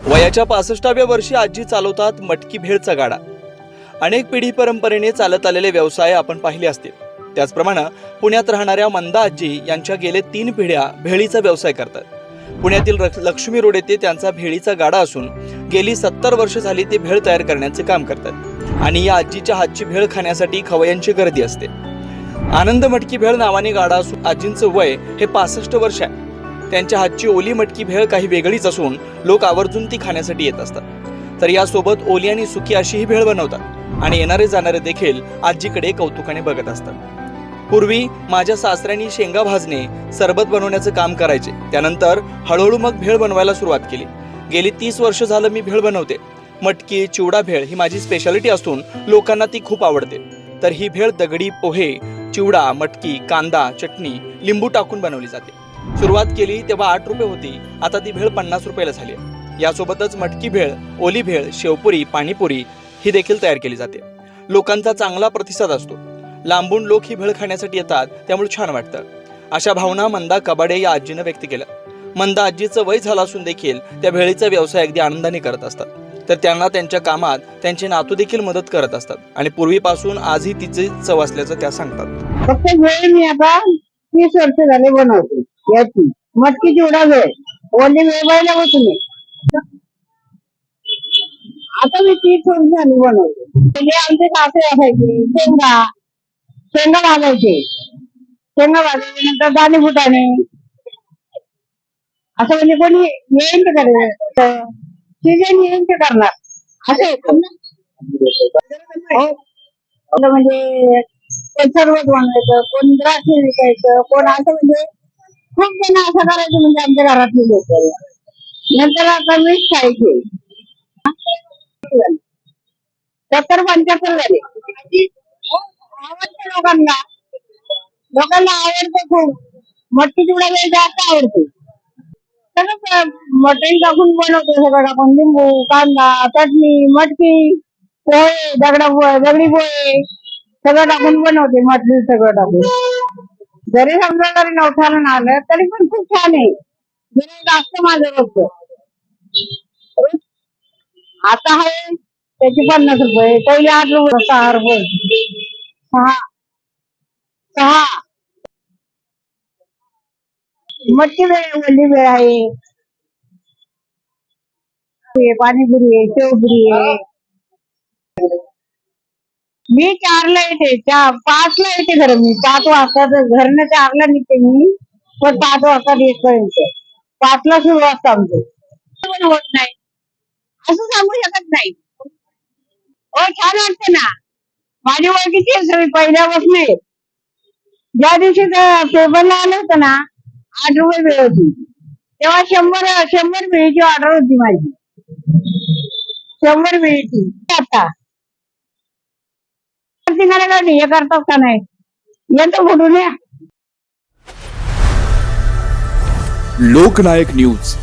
वयाच्या पासष्टाव्या वर्षी आजी चालवतात मटकी भेळचा गाडा. अनेक पिढी परंपरेने चालत आलेले व्यवसाय आपण पाहिले असतील त्याचप्रमाणे पुण्यात राहणाऱ्या मंदा आजी यांच्या गेले तीन पिढ्या भेळीचा व्यवसाय करतात. पुण्यातील लक्ष्मी रोड येथे त्यांचा भेळीचा गाडा असून गेली सत्तर वर्ष झाली ते भेळ तयार करण्याचे काम करतात. आणि या आजीच्या हातची भेळ खाण्यासाठी खवयांची गर्दी असते. आनंद मटकी भेळ नावाने गाडा असून आजींचं वय हे पासष्ट वर्ष आहे. त्यांच्या हातची ओली मटकी भेळ काही वेगळीच असून लोक आवर्जून ती खाण्यासाठी येत असतात. तर यासोबत ओली आणि सुकी अशी ही भेळ बनवतात आणि येणारे जाणारे देखील आजीकडे कौतुकाने बघत असतात. पूर्वी माझ्या सासऱ्यांनी शेंगा भाजणे सरबत बनवण्याचं काम करायचे. त्यानंतर हळूहळू मग भेळ बनवायला सुरुवात केली. गेली तीस वर्ष झालं मी भेळ बनवते. मटकी चिवडा भेळ ही माझी स्पेशालिटी असून लोकांना ती खूप आवडते. तर ही भेळ दगडी पोहे चिवडा मटकी कांदा चटणी लिंबू टाकून बनवली जाते. सुरुवात केली तेव्हा आठ रुपये होती. आता ती भेळ पन्नास रुपयाला झाली यासोबतच मटकी भेळ ओली भेळ शेवपुरी पाणीपुरी ही देखील तयार केली जाते. लोकांचा चांगला प्रतिसाद असतो. लांबून लोक ही भेळ खाण्यासाठी येतात त्यामुळे छान वाटतं. अशा भावना मंदा कबाडे या आजीनं व्यक्त केल्या. मंदा आजीचं वय झालं असून देखील त्या भेळीचा व्यवसाय अगदी आनंदाने करत असतात. तर त्यांना त्यांच्या कामात त्यांचे नातू देखील मदत करत असतात आणि पूर्वीपासून आजही तिचे चव असल्याचं त्या सांगतात. फक्त वेळ मी आता तीस वर्ष झाले बनवते. याची मटकी चिवडा वेळ ओली वेळ बायला तुम्ही? आता मी ती थोडी झाली बनवते. पहिले आमचे सासरे असायचे शेंगा शेंगा भाजायचे. शेंगा भाजायचे नंतर दाणे फुटाणे. असं म्हणजे कोणी येईन ते करेल सीजन येईन ते करणार असं हो. म्हणजे कोण बनवायचं कोण द्राक्ष विकायचं कोण असं म्हणजे खूप जण असं करायचं म्हणजे आमच्या घरातले लोक नंतर आता मीच खायचे सत्तर पंच्याहत्तर झाले आवडते लोकांना. लोकांना आवडतं खूप. मटकी चिवडा वेळ जास्त आवडते. सगळं मटण टाकून बनवतो सगळं. टाकून लिंबू कांदा चटणी मटकी पोहे दगडा पोहे दगडी पोहे. सगळं टाकून बनवते मटकी सगळं टाकून. जरी समजा जरी नवठाला आलं तरी पण खूप छान आहे. जरी जास्त माझं रोजचं आता आहे त्याची पन्नास रुपये. पहिले आठ रुपये सहा रुपये. सहा. सहा. मच्छी वेळ ओली वेळ आहे. पाणीपुरी आहे शेवपुरी आहे. मी चारला येते चार पाचला येते खरं मी. पाच वाजता घरनं चारला निघते मी. पण पाच वाजता येतपर्यंत पाचला सुरू असतं आमचं. पण होत नाही. असं सांगू शकत नाही. हो छान वाटतं ना. माझी ओळखीची आहे सगळी पहिल्यापासून आहे. ज्या दिवशी पेपरला आलं होतं ना आठ रुपये वेळ होती. तेव्हा शंभर शंभर वेळेची ऑर्डर होती माझी. शंभर वेळेची. आता. नाय का? नाही हे करतात का नाही? येतो कुठून द्या लोकनायक न्यूज.